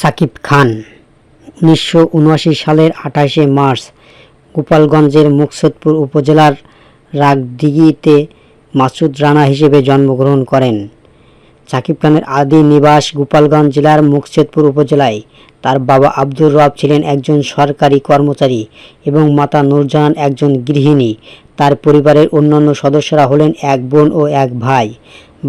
সাকিব খান, উনিশশো উনআশি সালের আঠাশে মার্চ, গোপালগঞ্জের মুকসুদপুর উপজেলার রাগদিঘিতে মাসুদ রানা হিসেবে জন্মগ্রহণ করেন। সাকিব খানের আদি নিবাস গোপালগঞ্জ জেলার মুকসেদপুর উপজেলায়। তার বাবা আব্দুর রব ছিলেন একজন সরকারি কর্মচারী এবং মাতা নূরজাহান একজন গৃহিণী। তার পরিবারের অন্যান্য সদস্যরা হলেন এক বোন ও এক ভাই।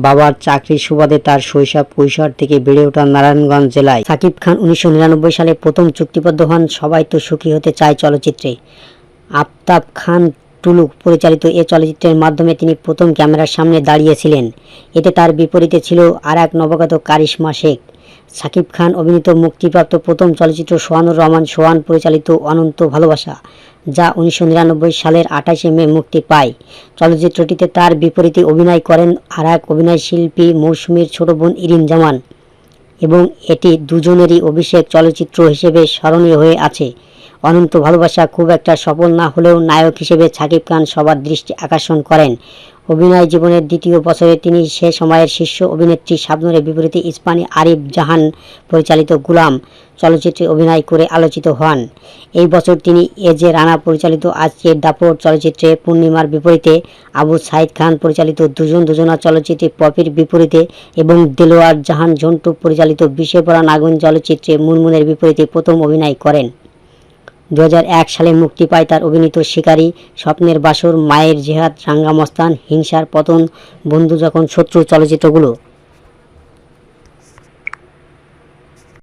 বাবার চাকরির সুবাদে তার শৈশব কৈশোর থেকে বেড়ে ওঠা নারায়ণগঞ্জ জেলায়। সাকিব খান উনিশশো নিরানব্বই সালে প্রথম চুক্তিবদ্ধ হন, সবাই তো সুখী হতে চায় চলচ্চিত্রে। আফতাব খান টুলু পরিচালিত এ চলচ্চিত্রের মাধ্যমে তিনি প্রথম ক্যামেরার সামনে দাঁড়িয়েছিলেন। এতে তার বিপরীতে ছিল আর এক নবাগত কারিশমা শেখ। সাকিব খান অভিনীত মুক্তিপ্রাপ্ত প্রথম চলচ্চিত্র সোহানুর রহমান সোহান পরিচালিত অনন্ত ভালোবাসা, যা উনিশশো নিরানব্বই সালের আঠাশে মে মুক্তি পায়। চলচ্চিত্রটিতে তার বিপরীতে অভিনয় করেন আর এক অভিনয় শিল্পী মৌসুমীর ছোট বোন ইরিন জামান এবং এটি দুজনেরই অভিষেক চলচ্চিত্র হিসেবে স্মরণীয় হয়ে আছে। অনন্ত ভালোবাসা খুব একটা সফল না হলেও নায়ক হিসেবে সাকিব খান সবার দৃষ্টি আকর্ষণ করেন। অভিনয় জীবনের দ্বিতীয় বছরে তিনি সে সময়ের শীর্ষ অভিনেত্রী শাবনুরের বিপরীতে ইস্পানি আরিফ জাহান পরিচালিত গুলাম চলচ্চিত্রে অভিনয় করে আলোচিত হন। এই বছর তিনি এ জে রানা পরিচালিত আজকে দাপট চলচ্চিত্রে পূর্ণিমার বিপরীতে আবু সাইদ খান পরিচালিত দুজন দুজনা চলচ্চিত্রে পপির বিপরীতে এবং দেলোয়ার জাহান ঝন্টু পরিচালিত বিষে পড়া নাগুন চলচ্চিত্রে মুনমুনের বিপরীতে প্রথম অভিনয় করেন। দু হাজার এক সালে মুক্তি পায় তার অভিনীত শিকারী স্বপ্নের বাসর, মায়ের জেহাদ, রাঙ্গামস্তান, হিংসার পতন, বন্ধু যখন শত্রু চলচ্চিত্রগুলো